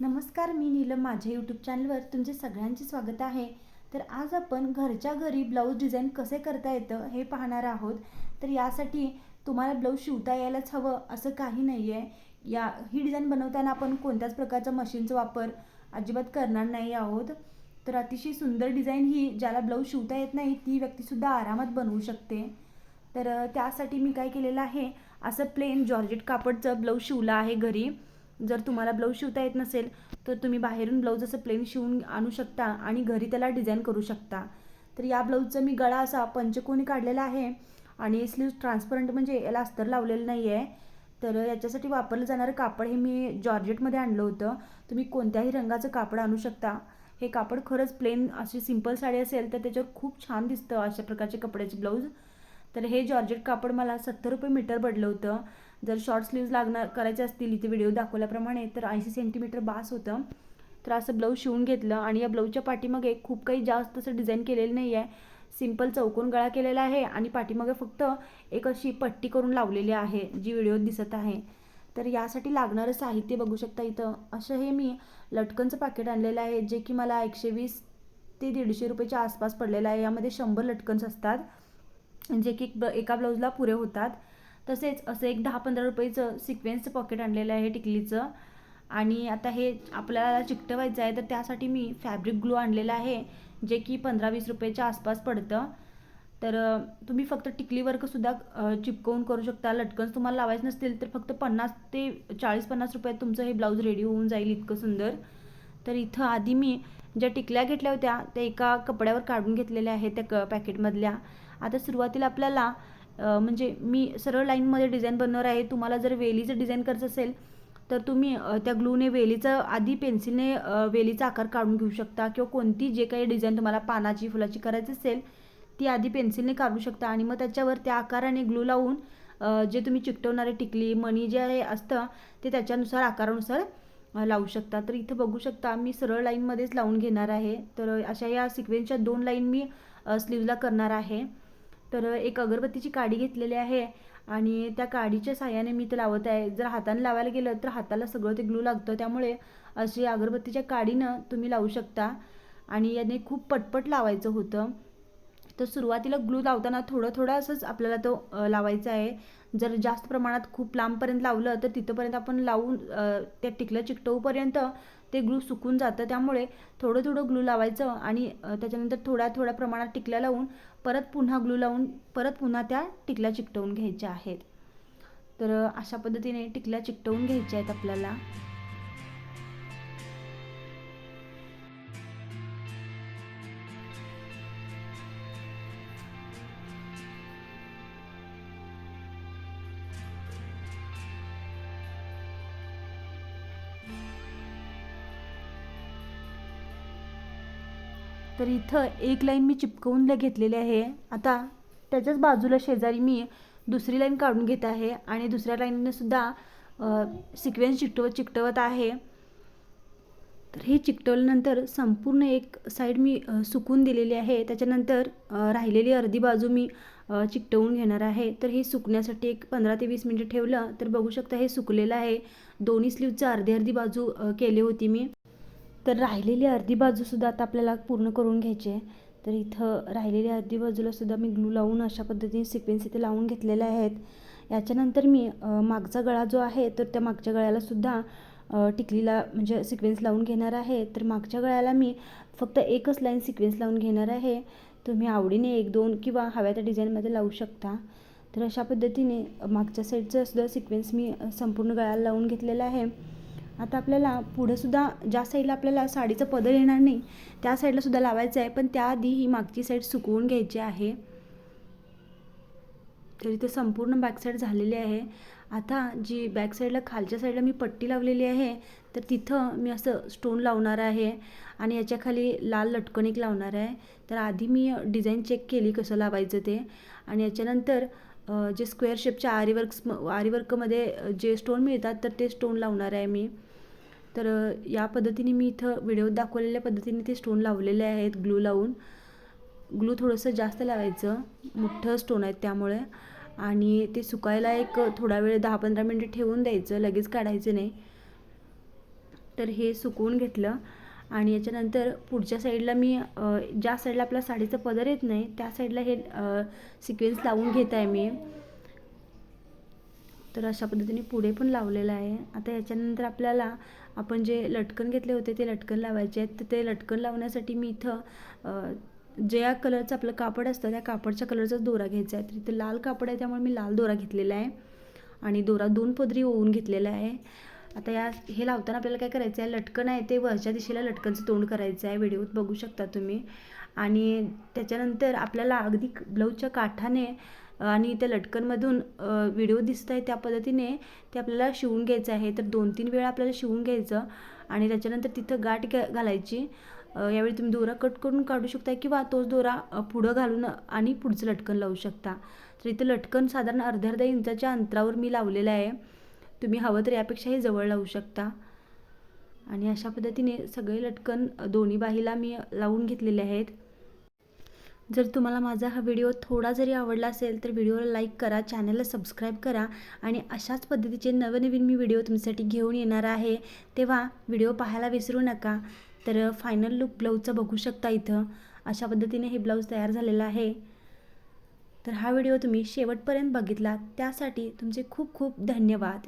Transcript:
नमस्कार मी नीलम. माझ्या यूट्यूब चॅनलवर तुमचे सगळ्यांचे स्वागत आहे. तर आज आपण घरच्या घरी ब्लाऊज डिझाईन कसे करता येतं हे पाहणार आहोत. तर यासाठी तुम्हाला ब्लाऊज शिवता यायलाच हवं असं काही नाही आहे या ही डिझाईन बनवताना आपण कोणत्याच प्रकारचा मशीनचा वापर अजिबात करणार नाही आहोत. तर अतिशय सुंदर डिझाईन ही ज्याला ब्लाऊज शिवता येत नाही ती व्यक्तीसुद्धा आरामात बनवू शकते. तर त्यासाठी मी काय केलेलं आहे असं प्लेन जॉर्जेट कापडचं ब्लाऊज शिवलं आहे घरी. जर तुम्हाला ब्लाऊज शिवता येत नसेल तर तुम्ही बाहेरून ब्लाऊज असं प्लेन शिवून आणू शकता आणि घरी त्याला डिझाईन करू शकता. तर या ब्लाऊजचा मी गळा असा पंचकोनी काढलेला आहे आणि स्लीव ट्रान्सपरंट म्हणजे याला अस्तर लावलेलं नाही आहे तर याच्यासाठी वापरलं जाणारं कापड हे मी जॉर्जेटमध्ये आणलं होतं. तुम्ही कोणत्याही रंगाचं कापड आणू शकता. हे कापड खरंच प्लेन अशी सिंपल साडी असेल तर त्याच्यावर खूप छान दिसतं अशा प्रकारचे कपड्याचे ब्लाऊज तर हे जॉर्जेट कापड मला सत्तर रुपये मीटर पडलं होतं. जर शॉर्ट स्लीव्ज लागणार करायचे असतील इथे व्हिडिओ दाखवल्याप्रमाणे तर ऐंशी सेंटीमीटर बास होतं. तर असं ब्लाऊज शिवून घेतलं आणि या ब्लाऊजच्या पाठीमागे खूप काही जास्त असं डिझाईन केलेलं नाही आहे सिंपल चौकोन गळा केलेला आहे आणि पाठीमागे फक्त एक अशी पट्टी करून लावलेली आहे जी व्हिडिओत दिसत आहे. तर यासाठी लागणारं साहित्य बघू शकता इथं. असं हे मी लटकनचं पाकिट आणलेलं आहे जे की मला एकशे वीस ते दीडशे रुपयाच्या आसपास पडलेलं आहे. यामध्ये शंभर लटकन्स असतात जे की ब- एका ब्लाऊजला पुरे होतात. तसेच असं एक दहा पंधरा रुपयेचं सिक्वेन्सचं पॉकेट आणलेलं आहे टिकलीचं. आणि आता हे आपल्याला चिकटवायचं आहे तर त्यासाठी मी फॅब्रिक ग्लू आणलेलं आहे जे की पंधरा वीस रुपयाच्या आसपास पडतं. तर तुम्ही फक्त टिकली वर्कसुद्धा चिपकवून करू शकता. लटकन्स तुम्हाला लावायचे नसतील तर फक्त पन्नास ते चाळीस पन्नास रुपयात तुमचं हे ब्लाऊज रेडी होऊन जाईल इतकं सुंदर. तर इथं आधी मी ज्या टिकल्या घेतल्या होत्या त्या एका कपड्यावर काढून घेतलेल्या आहेत त्या क पॅकेटमधल्या आता सुरुवातीला आपल्याला म्हणजे मी सरळ लाईनमध्ये डिझाईन बनवणार आहे. तुम्हाला जर वेलीचं डिझाईन करायचं असेल तर तुम्ही त्या ग्लूने वेलीचं आधी पेन्सिलने वेलीचा आकार काढून घेऊ शकता किंवा कोणती जे काही डिझाईन तुम्हाला पानाची फुलाची करायची असेल ती आधी पेन्सिलने काढू शकता. आणि मग त्याच्यावर त्या आकाराने ग्लू लावून जे तुम्ही चिकटवणारे टिकली मणी जे आहे असतं ते त्याच्यानुसार आकारानुसार लावू शकता. तर इथं बघू शकता मी सरळ लाईनमध्येच लावून घेणार आहे. तर अशा या सिक्वेन्सच्या दोन लाईन मी स्लीवला करणार आहे. तर एक अगरबत्तीची काडी घेतलेली आहे आणि त्या काडीच्या साह्याने मी ते लावत आहे. जर हाताने लावायला गेलं तर हाताला सगळं ते ग्लू लागतं. त्यामुळे अशी अगरबत्तीच्या काडीनं तुम्ही लावू शकता. आणि याने खूप पटपट लावायचं होतं. तर सुरुवातीला ग्लू लावताना थोडं थोडं असंच आपल्याला तो लावायचा आहे. जर जास्त प्रमाणात खूप लांबपर्यंत लावलं तर तिथंपर्यंत आपण लावून त्या टिकलं चिकटवूपर्यंत ते ग्लू सुकून जातं. त्यामुळे थोडं थोडं ग्लू लावायचं आणि त्याच्यानंतर थोड्या थोड्या प्रमाणात टिकल्या लावून परत पुन्हा ग्लू लावून परत पुन्हा त्या टिकल्या चिकटवून घ्यायच्या आहेत. तर अशा पद्धतीने टिकल्या चिकटवून घ्यायच्या आहेत आपल्याला. तर इथं एक लाईन मी चिपकवून घेतलेली आहे. आता त्याच्याच बाजूला शेजारी मी दुसरी लाईन काढून घेत आहे आणि दुसऱ्या लाईनने सुद्धा सिक्वेन्स चिकटवत चिकटवत आहे. तर हे चिकटवल्यानंतर संपूर्ण एक साईड मी सुकून दिलेली आहे. त्याच्यानंतर राहिलेली अर्धी बाजू मी चिकटवून घेणार आहे. तर हे सुकण्यासाठी एक पंधरा ते वीस मिनिटं ठेवलं तर बघू शकता हे सुकलेलं आहे. दोन्ही स्लीवचं अर्धी अर्धी बाजू केली होती मी. तर राहिलेली अर्धी बाजूसुद्धा आता आपल्याला पूर्ण करून घ्यायची आहे. तर इथं राहिलेली अर्धी बाजूला सुद्धा मी ग्लू लावून अशा पद्धतीने सिक्वेन्स इथे लावून घेतलेल्या आहेत. याच्यानंतर मी मागचा गळा जो आहे तर त्या मागच्या गळ्याला सुद्धा टिकलीला म्हणजे सिक्वेन्स लावून घेणार आहे. तर मागच्या गळ्याला मी फक्त एकच लाईन सिक्वेन्स लावून घेणार आहे. तुम्ही आवडीने एक दोन किंवा हव्या त्या डिझाईनमध्ये लावू शकता. तर अशा पद्धतीने मागच्या साईडचं सुद्धा सिक्वेन्स मी संपूर्ण गळ्याला लावून घेतलेला आहे. आता आपल्याला पुढंसुद्धा ज्या साईडला आपल्याला साडीचं पदर येणार नाही त्या साईडलासुद्धा लावायचं आहे. पण त्याआधी ही मागची साईड सुकवून घ्यायची आहे. तर ते संपूर्ण बॅक साईड झालेली आहे. आता जी बॅक साईडला खालच्या साईडला मी पट्टी लावलेली आहे तर तिथं मी असं स्टोन लावणार आहे आणि याच्या खाली लाल लटकणीक एक लावणार आहे. तर आधी मी डिझाईन चेक केली कसं लावायचं ते. आणि याच्यानंतर जे स्क्वेअर शेपच्या आरीवर्क्स आरीवर्कमध्ये जे स्टोन मिळतात तर ते स्टोन लावणार आहे मी. तर या पद्धतीने मी इथं व्हिडिओत दाखवलेल्या पद्धतीने ते स्टोन लावलेले आहेत ग्लू लावून. ग्लू थोडंसं जास्त लावायचं. मोठं स्टोन आहेत त्यामुळे. आणि ते सुकायला एक थोडा वेळ दहा पंधरा मिनटं ठेवून द्यायचं. लगेच काढायचं नाही. तर हे सुकवून घेतलं. आणि याच्यानंतर पुढच्या साईडला मी ज्या साईडला आपल्या साडीचं पदर येत नाही त्या साईडला हे सिक्वेन्स लावून घेत आहे मी. तर अशा पद्धतीने पुढे पण लावलेलं आहे. आता याच्यानंतर आपल्याला आपण जे लटकन घेतले होते ते लटकन लावायचे आहेत. तर ते लटकन लावण्यासाठी मी इथं ज्या कलरचं आपलं कापड असतं त्या कापडच्या कलरचाच दोरा घ्यायचा आहे. तर इथं लाल कापड आहे त्यामुळे मी लाल दोरा घेतलेला आहे. आणि दोरा दोन पदरी ओवून घेतलेला आहे. आता या हे लावताना आपल्याला काय करायचं आहे लटकन आहे ते वरच्या दिशेला लटकनचं तोंड करायचं आहे व्हिडिओत बघू शकता तुम्ही. आणि त्याच्यानंतर आपल्याला अगदी ब्लाऊजच्या काठाने आणि त्या लटकनमधून व्हिडिओ दिसत आहे त्या पद्धतीने ते आपल्याला शिवून घ्यायचं आहे. तर दोन तीन वेळा आपल्याला शिवून घ्यायचं आणि त्याच्यानंतर तिथं गाठ घ्या घालायची. यावेळी तुम्ही दोरा कट करून काढू शकता किंवा तोच दोरा पुढं घालून आणि पुढचं लटकन लावू शकता. तर इथं लटकन साधारण अर्ध्या अर्ध्या इंचाच्या अंतरावर मी लावलेलं आहे. तुम्ही हवं तर यापेक्षाही जवळ लावू शकता. आणि अशा पद्धतीने सगळे लटकन दोन्ही बाहीला मी लावून घेतलेले आहेत. जर तुम्हाला माझा हा व्हिडिओ थोडा जरी आवडला असेल तर व्हिडिओला लाईक करा चॅनलला सबस्क्राईब करा आणि अशाच पद्धतीचे नवनवीन मी व्हिडिओ तुमच्यासाठी घेऊन येणार आहे. तेव्हा व्हिडिओ पाहायला विसरू नका. तर फायनल लुक ब्लाऊजचा बघू शकता इथं. अशा पद्धतीने हे ब्लाऊज तयार झालेलं आहे. तर हा व्हिडिओ तुम्ही शेवटपर्यंत बघितला. त्यासाठी तुमचे खूप खूप धन्यवाद.